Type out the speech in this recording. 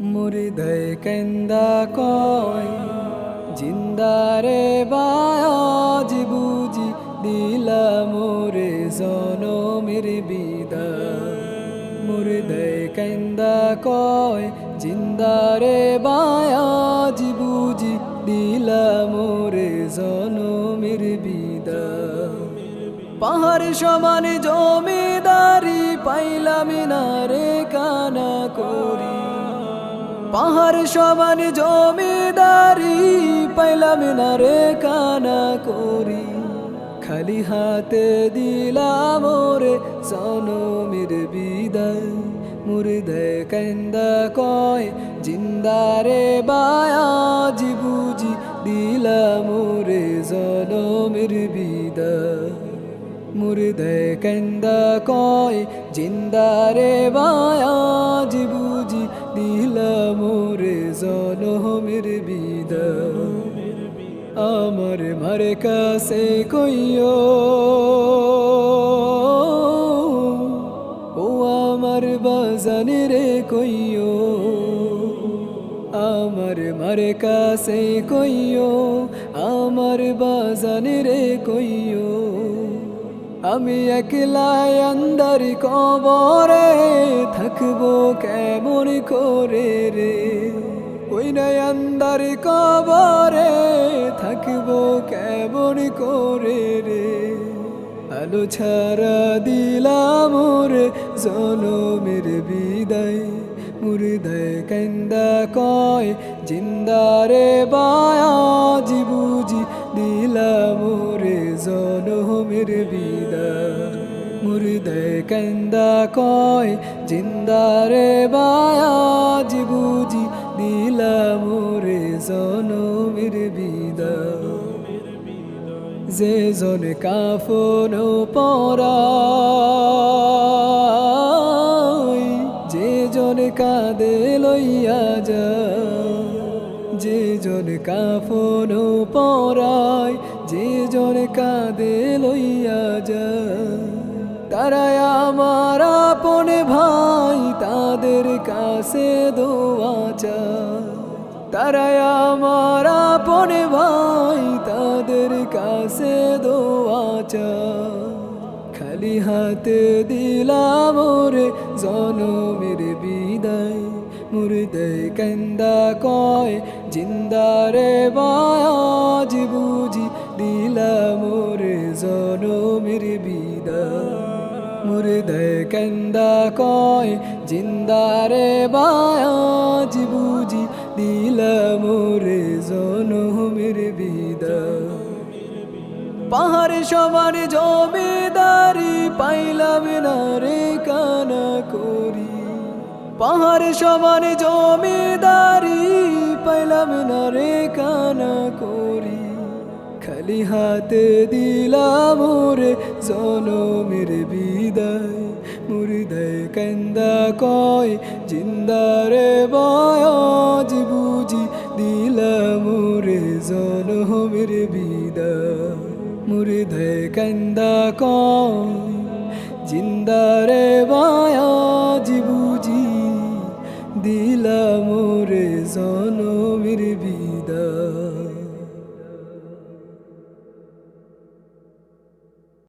মুরিদয় কেন্দা কয় জিন্দারে বায়াজ বুঝি দিলা মোরে জনমের বিদায়। মুরিদয় কেন্দা কয় জিন্দারে বায়াজ বুঝি দিলা মোরে জনমের বিদায়। পাহাড় সমান জমিদারি পাইলাম না রে কানা করি। পাহাড় সমান জমিদারি, পাইলাম না রে কানা করি। খালি হাতে দিলাম ওরে জনমের বিদায়। মুর্দে কেন্দা কয় জিন্দারে বায়াজ বুঝি দিলাম ওরে জনমের বিদায়। মুর্দে কেন্দা কয় জিন্দারে বায়াজ আমার কাছে কইও, ও আমার বাজানে রে কইও, আমার মারে কাছে কইও, আমার বাজানে রে কইও। আমি একলাই আন্দার কবরে থাকব কেমন করে রে? ওই নাই আন্দার কবরে থাকব কেমন করে রে? আলো ছাড়া দিলাম রে জনমের বিদায়। মুর্দায় কেন্দা কয় জিন্দারে বায়াজ বুঝি দিলাম রে জনমের বিদায়। মুর্দায় কেন্দা কয় জিন্দারে বায়াজ বুঝি দিলাম রে জনমের বিদায়। যে জন কাফন পরাই যে জন কাঁদে লইয়া যা যে জন কাফন পরাই যে জন কাঁদে লইয়া যা তারা আমার আপন ভাই, তাদের কাছে চায় তারা আমার আপন ভাই, তাদের কাছে দোয়া। খালি হাতে দিলাম রে জনমের বিদায় মুর্দে কেন্দা কয় জিন্দারে বায়াজ বুঝি দিলাম রে জনমের বিদায় মুর্দে কেন্দা কয় জিন্দারে বায়াজ বুঝি দিলাম রে জনমের বিদায় পাহাড় সবার জমিদারি পাইলাম না রে কানা করি। পাহাড় সবার জমিদারি পাইলাম না রে কানা করি। খালি হাতে দিলাম রে জনমের বিদায়। মুর্দায় কেন্দা কয় জিন্দারে বুঝি দিলাম রে জনমের বিদা। মুরে ধয় কান্দা কয়, জিন্দা রে বায়াজি বুঝি দিলাম রে জনমের বিদা।